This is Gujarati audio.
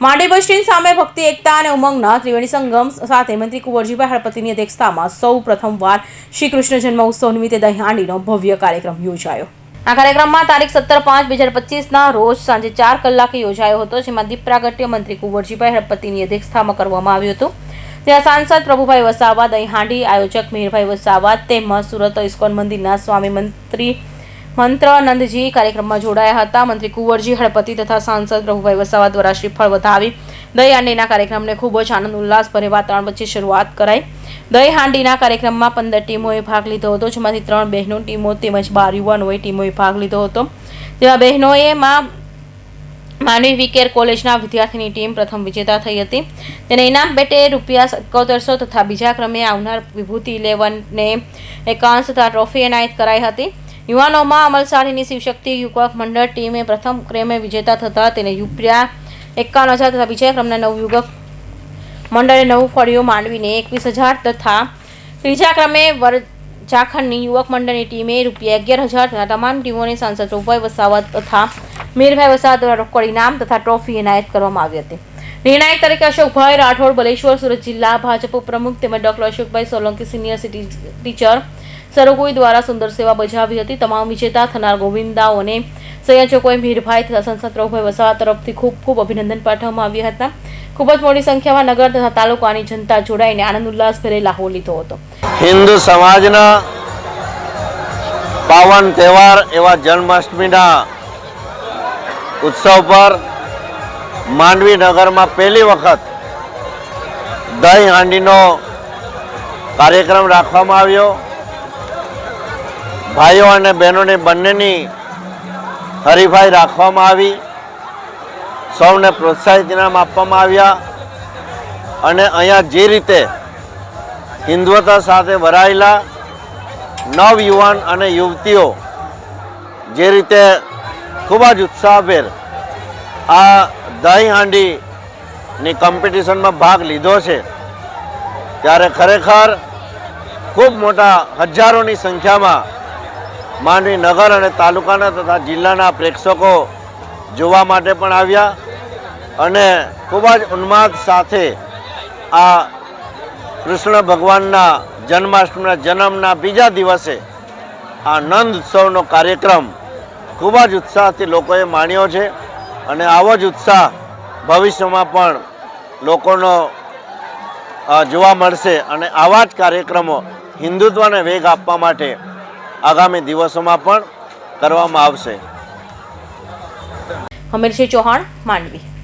માંડવી બસ સ્ટેન્ડ સામે ભક્તિ, એકતા અને ઉમંગના ત્રિવેણી સંગમ સાથે મંત્રી કુંવરજીભાઈ હળપતિની અધ્યક્ષતામાં સૌ પ્રથમવાર શ્રી કૃષ્ણ જન્મ ઉત્સવ નિમિત્તે દહીહાંડીનો ભવ્ય કાર્યક્રમ યોજાયો. આ કાર્યક્રમમાં તારીખ સત્તર પાંચ બે હજાર પચીસના રોજ સાંજે ચાર કલાકે યોજાયો હતો, જેમાં દીપ પ્રાગટ્ય મંત્રી કુંવરજીભાઈ હળપતિની અધ્યક્ષતામાં કરવામાં આવ્યું હતું. ત્યાં સાંસદ પ્રભુભાઈ વસાવા, દહીહાંડી, આયોજક મિહિરભાઈ વસાવા તેમજ સુરત ઇસ્કોન મંદિરના સ્વામી મંત્રી મંત્રનંદજી કાર્યક્રમમાં જોડાયા હતા. મંત્રી કુંવરજી, હળપતિ તથા સાંસદ પ્રભુભાઈ વસાવા દ્વારા શ્રીફળ વધાવી દહીં હાંડીના કાર્યક્રમને ખૂબ જ આનંદ, ઉલ્લાસભરે વાતાવરણ વચ્ચે શરૂઆત કરાઈ. દહીં હાંડીના કાર્યક્રમમાં પંદર ટીમોએ ભાગ લીધો હતો, જેમાંથી ત્રણ બહેનો, ટીમો તેમજ બાર યુવાનોએ ટીમોએ ભાગ લીધો હતો. જેમાં બહેનોએ માં માનવી વિકેર કોલેજના વિદ્યાર્થીની ટીમ પ્રથમ વિજેતા થઈ હતી. તેને ઇનામ પેટે રૂપિયા એકોતેરસો તથા બીજા ક્રમે આવનાર વિભૂતિ ઇલેવનને એકાંશ તથા ટ્રોફી એનાયત કરાઈ હતી. યુવાનોમાં અમલસાડીની શિવશક્તિ યુવક મંડળ ટીમે પ્રથમ ક્રમે વિજેતા થતા તેને યુપ્રિયા એકાવન હજાર તથા બીજા ક્રમના નવ યુવક મંડળે નવ ફળીઓ માંડવીને એકવીસ હજાર તથા ત્રીજા ક્રમે વર ઝારખંડની યુવક મંડળની ટીમે રૂપિયા અગિયાર હજાર તથા તમામ ટીમોને સાંસદ ચોભાઈ વસાવત તથા મીરભાઈ વસાવત દ્વારા રોકડ ઇનામ તથા ટ્રોફી એનાયત કરવામાં આવી હતી. નિર્ણાયક તરીકે અશોકભાઈ રાઠોડ, બલેશ્વર, સુરત જિલ્લા ભાજપ પ્રમુખ તેમજ doctor Ashokbhai Solanki senior city teacher સરોગોઈ દ્વારા સુંદર સેવા બજાવી હતી. તમામ વિજેતા થનાર ગોવિંદાઓને સંયોજકોએ મીરભાઈ તથા સંસદ પ્રભુભાઈ વસાવા તરફથી ખૂબ ખૂબ અભિનંદન પાઠવવામાં આવ્યા હતા. ખૂબ જ મોટી સંખ્યામાં નગર તથા તાલુકાની જનતા જોડાઈને આનંદ ઉલ્લાસ ઉલ્લાસભેરે લાહો લીધો હતો. હિન્દુ સમાજના પાવન તહેવાર એવા જન્માષ્ટમીના ઉત્સવ પર માંડવી નગરમાં પહેલી વખત દહીં હાંડીનો કાર્યક્રમ રાખવામાં આવ્યો. ભાઈઓ અને બહેનોની બંનેની હરીફાઈ રાખવામાં આવી. સૌને પ્રોત્સાહિત ઇનામ આપવામાં આવ્યા અને અહીંયા જે રીતે હિન્દુતા સાથે ભરાયેલા નવયુવાન અને યુવતીઓ જે રીતે ખૂબ જ ઉત્સાહભેર આ દહીં હાંડીની કોમ્પિટિશનમાં ભાગ લીધો છે. ત્યારે ખરેખર ખૂબ મોટા હજારોની સંખ્યામાં માંડવી નગર અને તાલુકાના તથા જિલ્લાના પ્રેક્ષકો જોવા માટે પણ આવ્યા અને ખૂબ જ ઉન્માદ સાથે આ કૃષ્ણ ભગવાનના જન્માષ્ટમીના જન્મના બીજા દિવસે આ નંદ ઉત્સવનો કાર્યક્રમ ખૂબ જ ઉત્સાહથી લોકોએ માણ્યો છે. અને આવો જ ઉત્સાહ ભવિષ્યમાં પણ લોકોનો જોવા મળશે અને આવા જ કાર્યક્રમો હિન્દુત્વને વેગ આપવા માટે આગામી દિવસોમાં પણ કરવામાં આવશે. હમીરસિંહ ચૌહાણ, માંડવી.